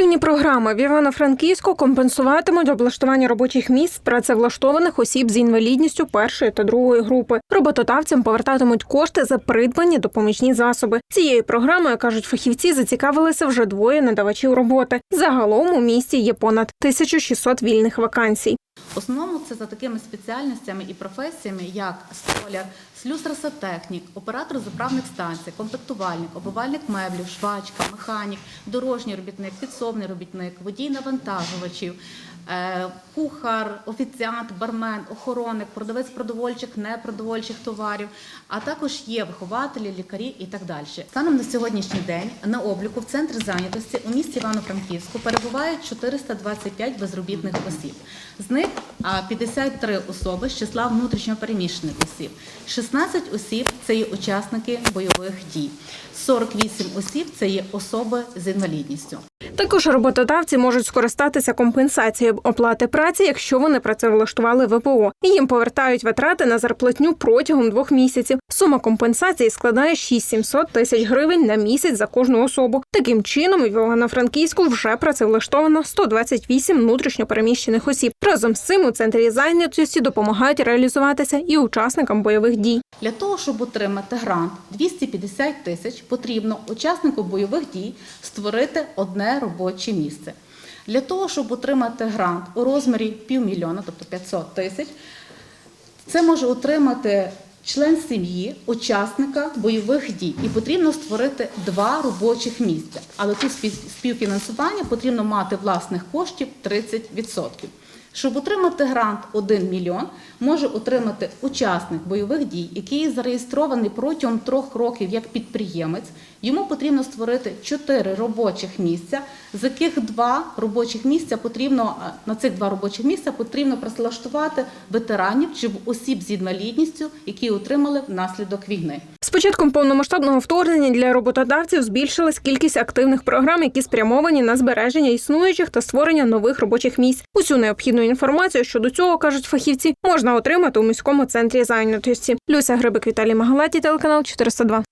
Активні програми в Івано-Франківську компенсуватимуть облаштування робочих місць працевлаштованих осіб з інвалідністю першої та другої групи. Роботодавцям повертатимуть кошти за придбані допоміжні засоби. Цією програмою кажуть фахівці, зацікавилися вже двоє надавачів роботи. Загалом у місті є понад 1600 вільних вакансій. В основному це за такими спеціальностями і професіями, як столяр, слюсарсотехнік, оператор заправних станцій, комплектувальник, обувальник меблів, швачка, механік, дорожній робітник, підсобний робітник, водій навантажувачів, кухар, офіціант, бармен, охоронник, продавець продовольчих, непродовольчих товарів, а також є вихователі, лікарі і так далі. Станом на сьогоднішній день на обліку в центрі зайнятості у місті Івано-Франківську перебувають 425 безробітних осіб. З них 53 особи з числа внутрішньопереміщених осіб, 16 осіб це є учасники бойових дій, 48 осіб це є особи з інвалідністю. Також роботодавці можуть скористатися компенсацією оплати праці, якщо вони працевлаштували ВПО. І їм повертають витрати на зарплатню протягом двох місяців. Сума компенсації складає 6-700 тисяч гривень на місяць за кожну особу. Таким чином, в Івано-Франківську вже працевлаштовано 128 внутрішньопереміщених осіб. Разом з цим у центрі зайнятості допомагають реалізуватися і учасникам бойових дій. Для того, щоб отримати грант 250 тисяч, потрібно учаснику бойових дій створити одне робоче місце. Для того, щоб отримати грант у розмірі півмільйона, тобто 500 тисяч, це може отримати член сім'ї, учасника бойових дій. І потрібно створити два робочих місця. Але тут спів- співфінансування потрібно мати власних коштів 30%. Щоб отримати грант 1 мільйон, може отримати учасник бойових дій, який зареєстрований протягом трьох років як підприємець. Йому потрібно створити 4 робочих місця, з яких два робочих місця потрібно е, на цих два робочих місця потрібно працевлаштувати ветеранів чи осіб з інвалідністю, які отримали внаслідок війни. З початком повномасштабного вторгнення для роботодавців збільшилась кількість активних програм, які спрямовані на збереження існуючих та створення нових робочих місць. Усю необхідну інформацію щодо цього кажуть фахівці, можна отримати у міському центрі зайнятості. Люся Грибик, Віталій Магалаті, телеканал 402.